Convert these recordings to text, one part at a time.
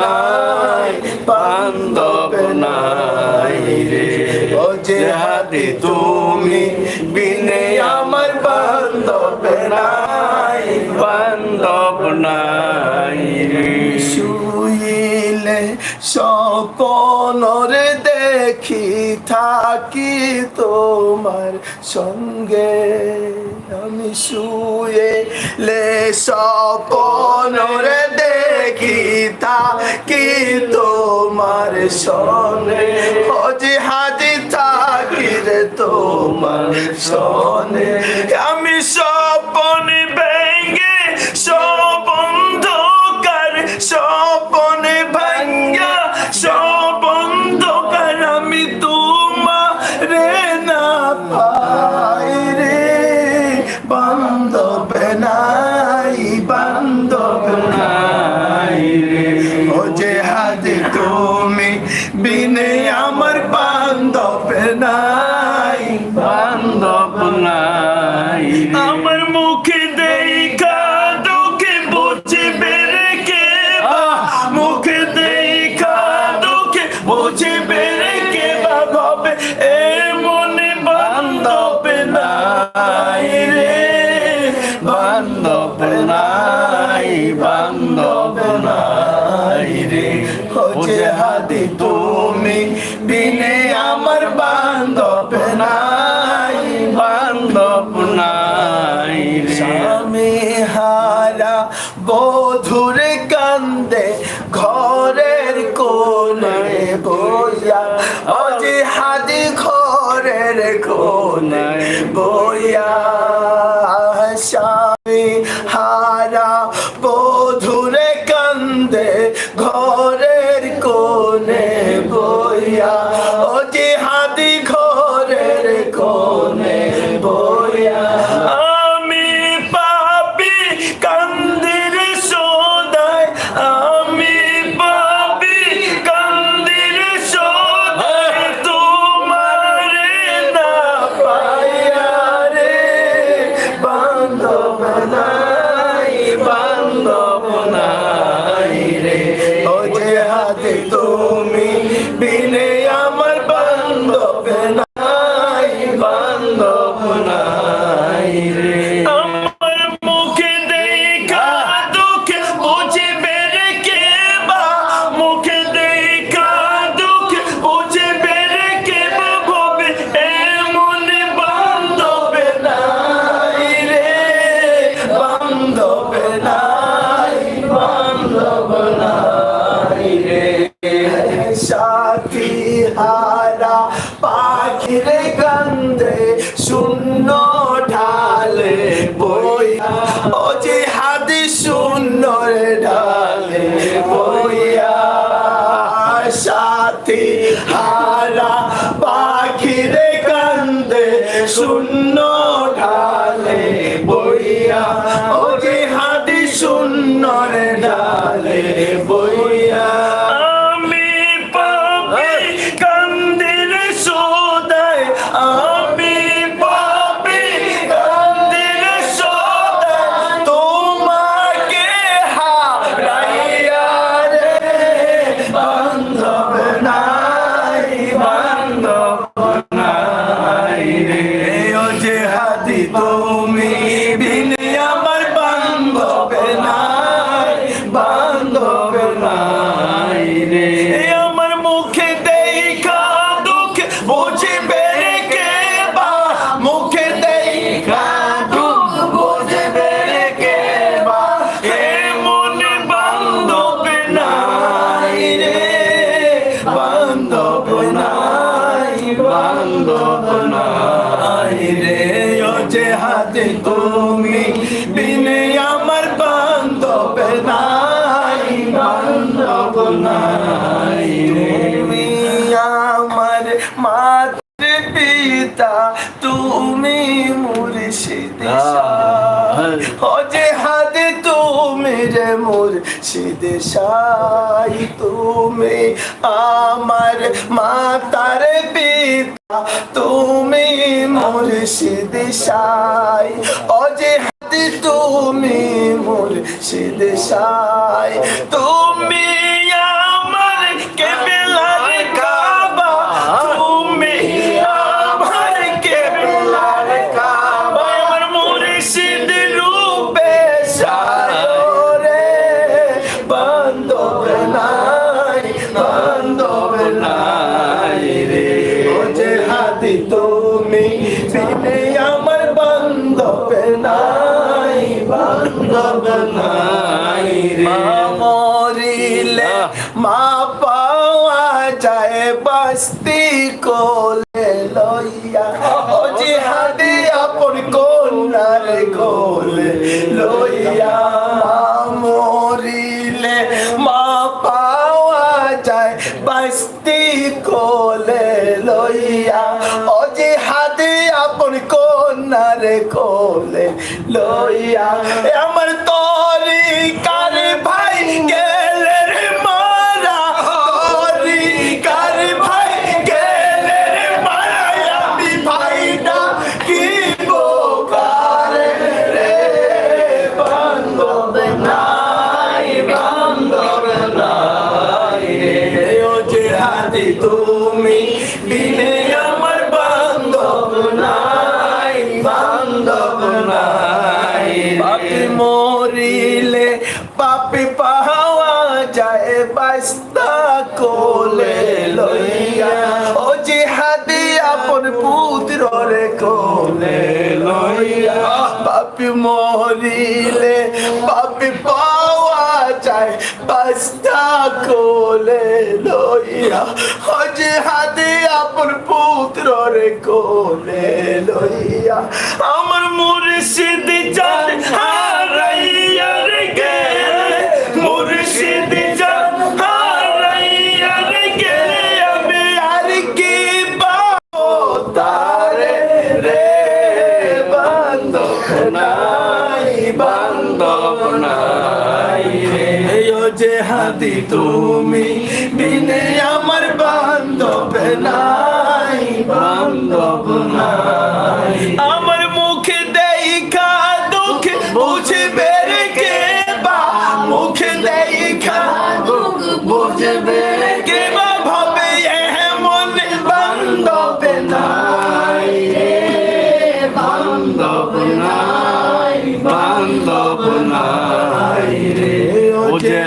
নাই, বান্ধব নাই রে। ও হাতে তুমি বিনে আমার বান্ধব নাই বান্ধব নাই রে। শুইলে স্বপনরে দেখি থাকি তোমার সঙ্গে। আমি শুয়ে লে স্বপনরে দেখি থাকি তোমার সনে। হজি হাজি থাকি রে তোমার সনে। আমি স্বপন ভেঙ্গে সব অন্ধকার স্বপন ভাঙ্গা সব অন্ধকার আমি রে না পাই রে। বান্ধব নাই রে বান্ধব নাই বান্ধব নাই রে। হচ্ছে তুমি, বিনে আমার বান্ধব নাই বান্ধব নাই স্বামী হারা, বধুরে বিনে হারা পাখিরে গন্ধে শূন্য ঢালে বইয়া। ও যে হাদি শূন্য ঢালে বইয়া। সাথী হারা পাখিরে গন্ধে শূন্য নাই রে। রে মুর্শিদ সাই তুমি আমার মাতার পিতা। তুমি মুর্শিদ সাই অজে হাতে তুমি মুর্শিদ সাই তুমি বাস্তি কোলে লইয়া জিহাদি আপন কন্যার কোলে লইয়া মরিলে, মা পাওয়া যায় বাস্তি কোলে লইয়া, ও জিহাদি আপন কন্যার কোলে লইয়া। আমার তরি মরিলে পাপি পাওয়া যায়, বাস্তা কোলে লইয়া হজে হাতে আপন পুত্র রে কোলে লইয়া। আমার মুর্শিদ জান তুমি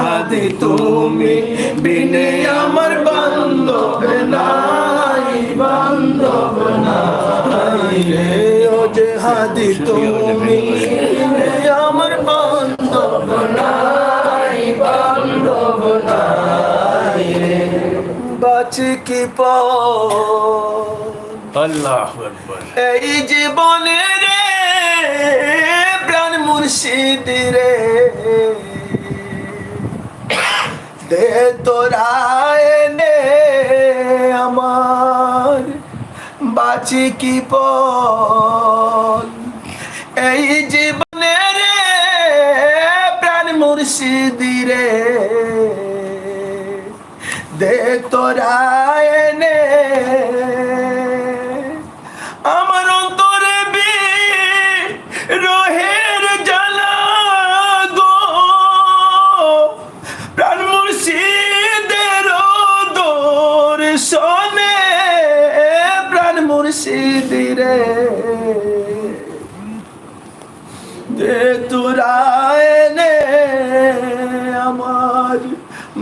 হাতি তুমি বিনে আমার বান্ধব নাই বান্ধব নাই রে। ও হাতি তুমি বিনে আমার বান্ধব নাই বান্ধব নাই রে। বাঁচি কি আল্লাহ এই জীবনে রে প্রাণ মুর্শিদ রে। দে তোরা এনে আমার, বাঁচি কি পল এই জীবনে রে প্রাণ মুর্শিদি রে। দে তোরা এনে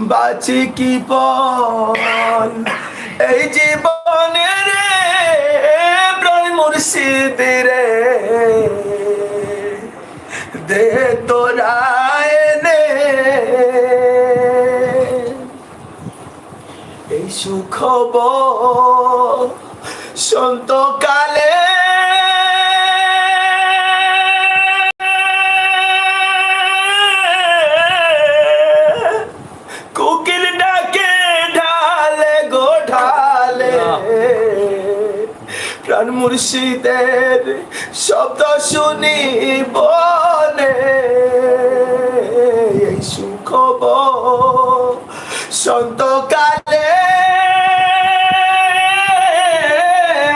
বাঁচি কি পল এই জীবনে রে প্রাণ মুর্শিদ রে। দে তোরা এই সুখব সন্ত মুর্শিদের শব্দ শুনি বনে সুখব সুখ সন্ত কালে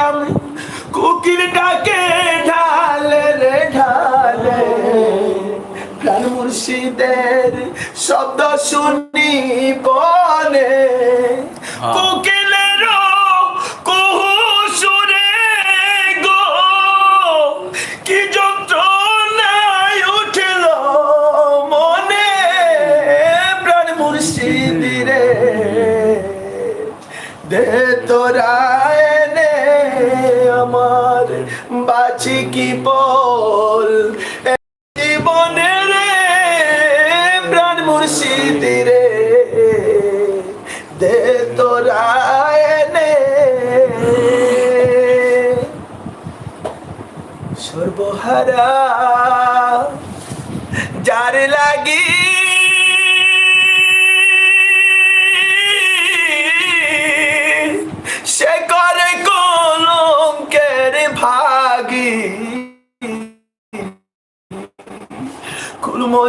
আমি কোকিল ডাকে ঢালে রে ঢালে। প্রাণ মুর্শিদের শব্দ শুনি বনে কোকিলের দে তোরা এনে আমার বাঁচি কি বল? জীবনে রে, প্রাণ মুর্শিদি রে। দে তোরা এনে। সর্বহারা, যার লাগি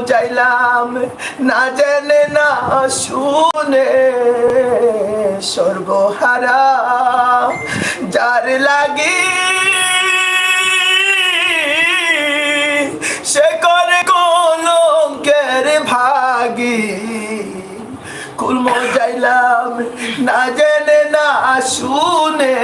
চাইলাম, না জেনে, না শুনে। সর্বহারা যার লাগি সে করে কলঙ্কের ভাগি। কুলমো যাইলাম না জেনে, না শুনে।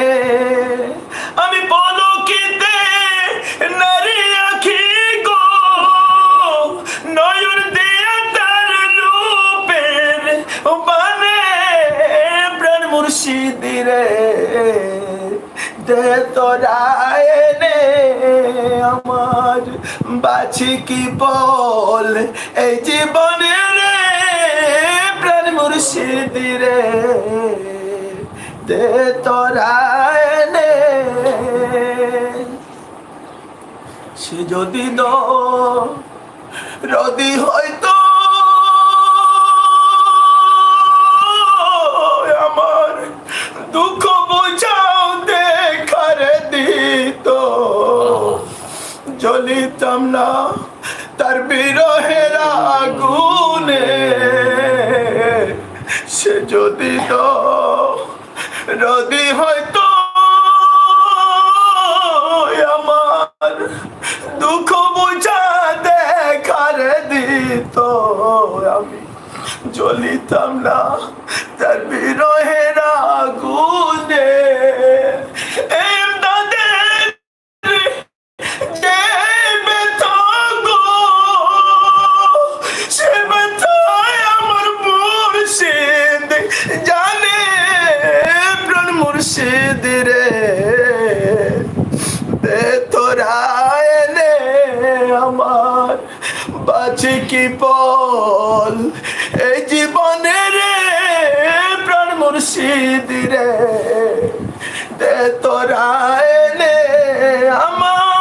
মুর্শিদিরে দে তোরা এনে আমার বাছি কি বল? এই জীবনে রে, প্রাণ মুর্শিদিরে দে তোরা সে যদি দ রদি হয়তো জ্বলিতাম না। তার বিরহের আগুনে। সে যদি তো রদি হয়তো আমার দুঃখ বুঝা দেখার দিত। আমি জ্বলিতাম না তার বিরহের আগুনে। মুর্শিদ রে দে তোরা এনে আমার বাঁচি কি বল? এই জীবনে রে, প্রাণ মুর্শিদ রে দে তোরা এনে আমার